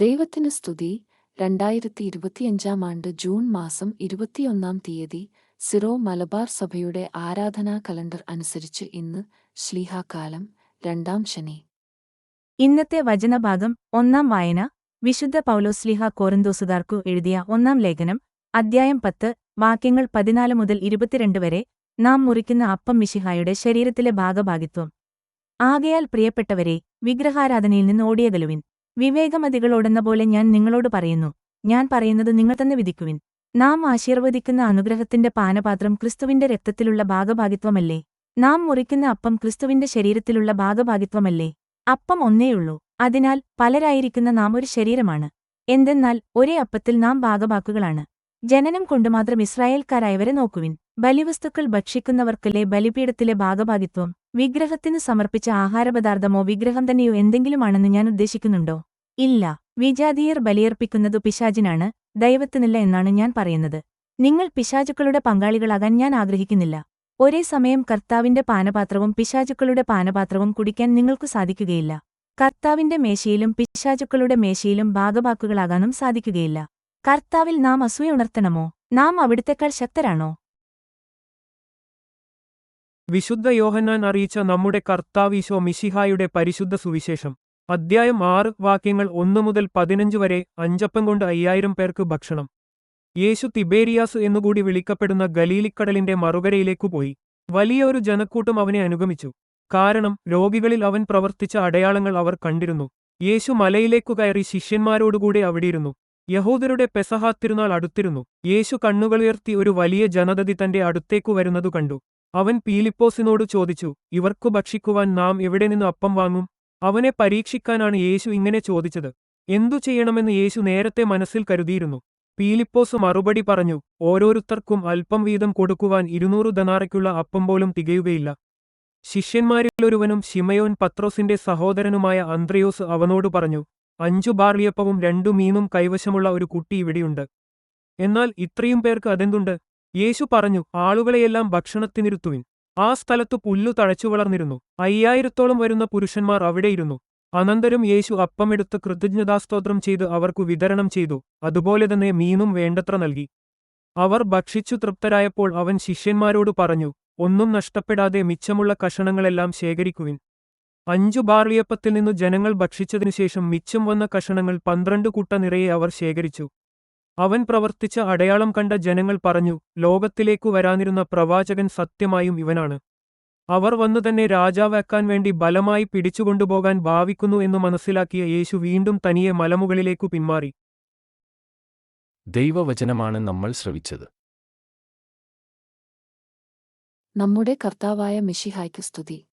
ദൈവത്തിന് സ്തുതി. രണ്ടായിരത്തി ഇരുപത്തിയഞ്ചാം ആണ്ട് ജൂൺ മാസം ഇരുപത്തിയൊന്നാം തീയതി സിറോ മലബാർ സഭയുടെ ആരാധനാ കലണ്ടർ അനുസരിച്ച് ഇന്ന് ശ്ലീഹാകാലം രണ്ടാം ശനി. ഇന്നത്തെ വചനഭാഗം ഒന്നാം വായന വിശുദ്ധ പൗലോസ്ലിഹ കോറിന്തോസുകാർക്കു എഴുതിയ ഒന്നാം ലേഖനം അദ്ധ്യായം പത്ത് വാക്യങ്ങൾ പതിനാല് മുതൽ ഇരുപത്തിരണ്ട് വരെ നാം മുറിക്കുന്ന അപ്പം മിശിഹായുടെ ശരീരത്തിലെ ഭാഗഭാഗിത്വം. ആകയാൽ പ്രിയപ്പെട്ടവരെ വിഗ്രഹാരാധനയിൽ നിന്ന് ഓടിയകലുവിൻ. വിവേകമതികളോടെന്ന പോലെ ഞാൻ നിങ്ങളോട് പറയുന്നു. ഞാൻ പറയുന്നത് നിങ്ങൾ തന്നെ വിധിക്കുവിൻ. നാം ആശീർവദിക്കുന്ന അനുഗ്രഹത്തിന്റെ പാനപാത്രം ക്രിസ്തുവിന്റെ രക്തത്തിലുള്ള ഭാഗഭാഗിത്വമല്ലേ? നാം മുറിക്കുന്ന അപ്പം ക്രിസ്തുവിന്റെ ശരീരത്തിലുള്ള ഭാഗഭാഗിത്വമല്ലേ? അപ്പം ഒന്നേയുള്ളൂ. അതിനാൽ പലരായിരിക്കുന്ന നാം ഒരു ശരീരമാണ്. എന്തെന്നാൽ ഒരേ അപ്പത്തിൽ നാം ഭാഗഭാക്കുകളാണ്. ജനനം കൊണ്ടുമാത്രം ഇസ്രായേൽക്കാരായവരെ നോക്കുവിൻ. ബലിവസ്തുക്കൾ ഭക്ഷിക്കുന്നവർക്കല്ലേ ബലിപീഠത്തിലെ ഭാഗഭാഗിത്വം? വിഗ്രഹത്തിന് സമർപ്പിച്ച ആഹാരപദാർത്ഥമോ വിഗ്രഹം തന്നെയോ എന്തെങ്കിലുമാണെന്ന് ഞാൻ ഉദ്ദേശിക്കുന്നുണ്ടോ? ഇല്ല വിജാതീയർ ബലിയർപ്പിക്കുന്നതു പിശാചിനാണ് ദൈവത്തിനില്ല എന്നാണ് ഞാൻ പറയുന്നത്. നിങ്ങൾ പിശാചുക്കളുടെ പങ്കാളികളാകാൻ ഞാൻ ആഗ്രഹിക്കുന്നില്ല. ഒരേ സമയം കർത്താവിന്റെ പാനപാത്രവും പിശാചുക്കളുടെ പാനപാത്രവും കുടിക്കാൻ നിങ്ങൾക്കു സാധിക്കുകയില്ല. കർത്താവിന്റെ മേശയിലും പിശാചുക്കളുടെ മേശയിലും ഭാഗവാക്കുകളാകാനും സാധിക്കുകയില്ല. കർത്താവിൽ നാം അസൂയുണർത്തണമോ നാം അവിടുത്തെക്കാൾ ശക്തരാണോ? വിശുദ്ധ യോഹന്നാൻ അറിയിച്ച നമ്മുടെ കർത്താവീശോ മിശിഹായുടെ പരിശുദ്ധ സുവിശേഷം. അദ്ധ്യായം ആറ് വാക്യങ്ങൾ ഒന്നു മുതൽ പതിനഞ്ച് വരെ അഞ്ചപ്പം കൊണ്ട് അയ്യായിരം പേർക്ക് ഭക്ഷണം. യേശു തിബേരിയാസ് എന്നുകൂടി വിളിക്കപ്പെടുന്ന ഗലീലിക്കടലിന്റെ മറുകരയിലേക്കു പോയി. വലിയ ഒരു ജനക്കൂട്ടം അവനെ അനുഗമിച്ചു. കാരണം രോഗികളിൽ അവൻ പ്രവർത്തിച്ച അടയാളങ്ങൾ അവർ കണ്ടിരുന്നു. യേശു മലയിലേക്കു കയറി ശിഷ്യന്മാരോടുകൂടെ അവിടെയിരുന്നു. യഹൂദരുടെ പെസഹാത്തിരുന്നാൾ തിരുനാൾ അടുത്തിരുന്നു. യേശു കണ്ണുകളുയർത്തി ഒരു വലിയ ജനതതി തന്റെ അടുത്തേക്കു വരുന്നതു കണ്ടു. അവൻ പീലിപ്പോസിനോട് ചോദിച്ചു ഇവർക്കു ഭക്ഷിക്കുവാൻ നാം എവിടെ നിന്ന് അപ്പം വാങ്ങും? അവനെ പരീക്ഷിക്കാനാണ് യേശു ഇങ്ങനെ ചോദിച്ചത്. എന്തു ചെയ്യണമെന്ന് യേശു നേരത്തെ മനസ്സിൽ കരുതിയിരുന്നു. പീലിപ്പോസ് മറുപടി പറഞ്ഞു ഓരോരുത്തർക്കും അല്പം വീതം കൊടുക്കുവാൻ ഇരുന്നൂറ് ദനാറയ്ക്കുള്ള അപ്പം പോലും തികയുകയില്ല. ശിഷ്യന്മാരിലൊരുവനും ശിമയോൻ പത്രോസിന്റെ സഹോദരനുമായ അന്ത്രയോസ് അവനോട് പറഞ്ഞു അഞ്ചു ബാർലിയപ്പവും രണ്ടു മീനും കൈവശമുള്ള ഒരു കുട്ടി ഇവിടെയുണ്ട്. എന്നാൽ ഇത്രയും പേർക്ക് അതെന്തുണ്ട്? യേശു പറഞ്ഞു ആളുകളെയെല്ലാം ഭക്ഷണത്തിനിരുത്തുവിൻ. ആ സ്ഥലത്തു പുല്ലു തഴച്ചു വളർന്നിരുന്നു. അയ്യായിരത്തോളം വരുന്ന പുരുഷന്മാർ അവിടെയിരുന്നു അനന്തരം യേശു അപ്പമെടുത്ത് കൃതജ്ഞതാസ്തോത്രം ചെയ്ത് അവർക്കു വിതരണം ചെയ്തു. അതുപോലെ തന്നെ മീനും വേണ്ടത്ര നൽകി. അവർ ഭക്ഷിച്ചു തൃപ്തരായപ്പോൾ അവൻ ശിഷ്യന്മാരോട് പറഞ്ഞു ഒന്നും നഷ്ടപ്പെടാതെ മിച്ചമുള്ള കഷണങ്ങളെല്ലാം ശേഖരിക്കുവിൻ. അഞ്ചു ബാർലിയപ്പത്തിൽ നിന്നു ജനങ്ങൾ ഭക്ഷിച്ചതിനുശേഷം മിച്ചം വന്ന കഷണങ്ങൾ പന്ത്രണ്ട് കുട്ട നിറയെ അവർ ശേഖരിച്ചു. അവൻ പ്രവർത്തിച്ച അടയാളം കണ്ട ജനങ്ങൾ പറഞ്ഞു ലോകത്തിലേക്കു വരാനിരുന്ന പ്രവാചകൻ സത്യമായും ഇവനാണ്. അവർ വന്നു തന്നെ രാജാവാക്കാൻ വേണ്ടി ബലമായി പിടിച്ചുകൊണ്ടുപോകാൻ ഭാവിക്കുന്നു എന്ന് മനസ്സിലാക്കിയ യേശു വീണ്ടും തനിയെ മലമുകളിലേക്കു പിന്മാറി. ദൈവവചനമാണ് നമ്മൾ ശ്രവിച്ചത്. നമ്മുടെ കർത്താവായ മിഷിഹായ്ക്ക് സ്തുതി.